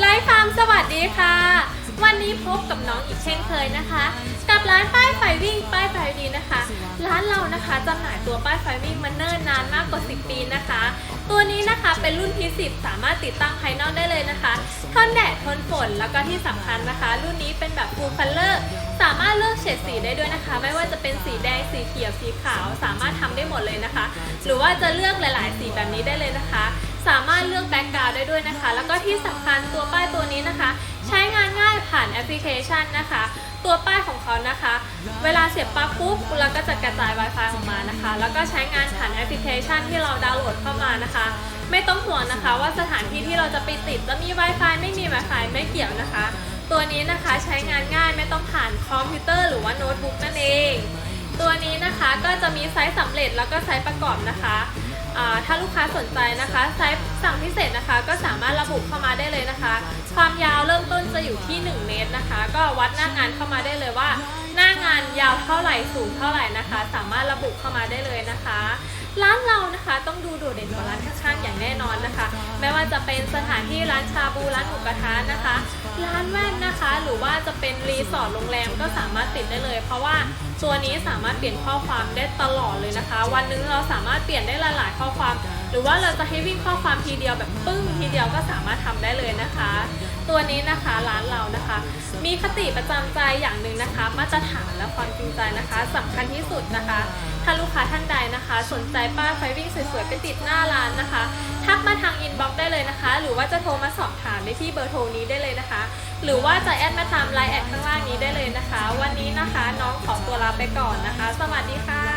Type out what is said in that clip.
ไลฟ์ฟาร์มสวัสดีค่ะ วันนี้พบกับน้องอีกเช่นเคยนะคะ กับร้านป้ายไฟวิ่งป้ายไฟดีนะคะ ร้านเรานะคะจำหน่ายตัวป้ายไฟวิ่งมาเนิ่นนานมากกว่า 10 ปีนะคะ ตัวนี้นะคะเป็นรุ่น P10 สามารถติดตั้งภายนอกได้เลยนะคะทนแดดทนฝนแล้วก็ที่สำคัญนะคะ รุ่นนี้เป็นแบบ full color สามารถเลือกเฉดสีได้ด้วยนะคะ ไม่ว่าจะเป็นสีแดงสีเขียวสีขาว สามารถทำได้หมดเลยนะคะ หรือว่าจะเลือกหลาย ๆ สีแบบนี้ได้เลยนะคะ สามารถเลือกแบ็กกราว ได้ด้วยนะคะ แล้วก็ที่สำคัญตัวป้ายตัวนี้นะคะ ใช้งานง่ายผ่านแอปพลิเคชันนะคะ ตัวป้ายของเขานะคะ เวลาเสียบปลั๊กปุ๊บเราก็จะกระจาย Wi-Fi ออกมานะคะ แล้วก็ใช้งานผ่านแอปพลิเคชันที่เราดาวน์โหลดเข้ามานะคะ ไม่ต้องห่วงนะคะว่าสถานที่ที่เราจะไปติดจะมี Wi-Fi ไม่มี Wi-Fi ไม่เกี่ยวนะคะ ตัวนี้นะคะใช้งานง่ายไม่ต้องผ่านคอมพิวเตอร์หรือว่าโน้ตบุ๊กนั่นเอง ตัวนี้นะคะก็จะมีไซส์สำเร็จแล้วก็ไซส์ประกอบนะคะ ถ้าลูกค้าสนใจนะคะไซส์สั่งพิเศษนะคะ ก็สามารถระบุเข้ามาได้เลยนะคะ ความยาวเริ่มต้นจะอยู่ที่ 1 เมตรนะคะ ก็วัดหน้างานเข้ามาได้เลยว่า หน้างานยาวเท่าไหร่สูงเท่าไหร่นะคะ สามารถระบุเข้ามาได้เลยนะคะร้านเรานะคะต้องดูโดดเด่นกว่าร้านข้างๆอย่างแน่นอนนะคะ ไม่ว่าจะเป็นสถานที่ร้านชาบูร้านหมูกระทะนะคะ ร้านแว่นนะคะ หรือว่าจะเป็นรีสอร์ทโรงแรมก็สามารถติดได้เลย เพราะว่าตัวนี้สามารถเปลี่ยนข้อความได้ตลอดเลยนะคะ วันนึงเราสามารถเปลี่ยนได้หลาย ๆ ข้อความ หรือว่าเราจะให้วิ่งข้อความทีเดียวแบบปึ้งทีเดียวก็สามารถทำได้เลยนะคะ ตัวนี้นะคะร้านเรานะคะ มีคติประจำใจอย่างหนึ่งนะคะ มาตรฐานและความจริงใจนะคะสำคัญที่สุดนะคะถ้าลูกค้าท่านใดนะคะ สนใจป้าไฟวิ่งสวยๆไปติดหน้าร้านนะคะทักมาทางอินบ็อกซ์ได้เลยนะคะ หรือว่าจะโทรมาสอบถาม ได้ที่เบอร์โทรนี้ได้เลยนะคะ หรือว่าจะแอดมาทำไลน์แอดข้างล่างนี้ได้เลยนะคะ วันนี้นะคะน้องขอตัวลาไปก่อนนะคะ สวัสดีค่ะ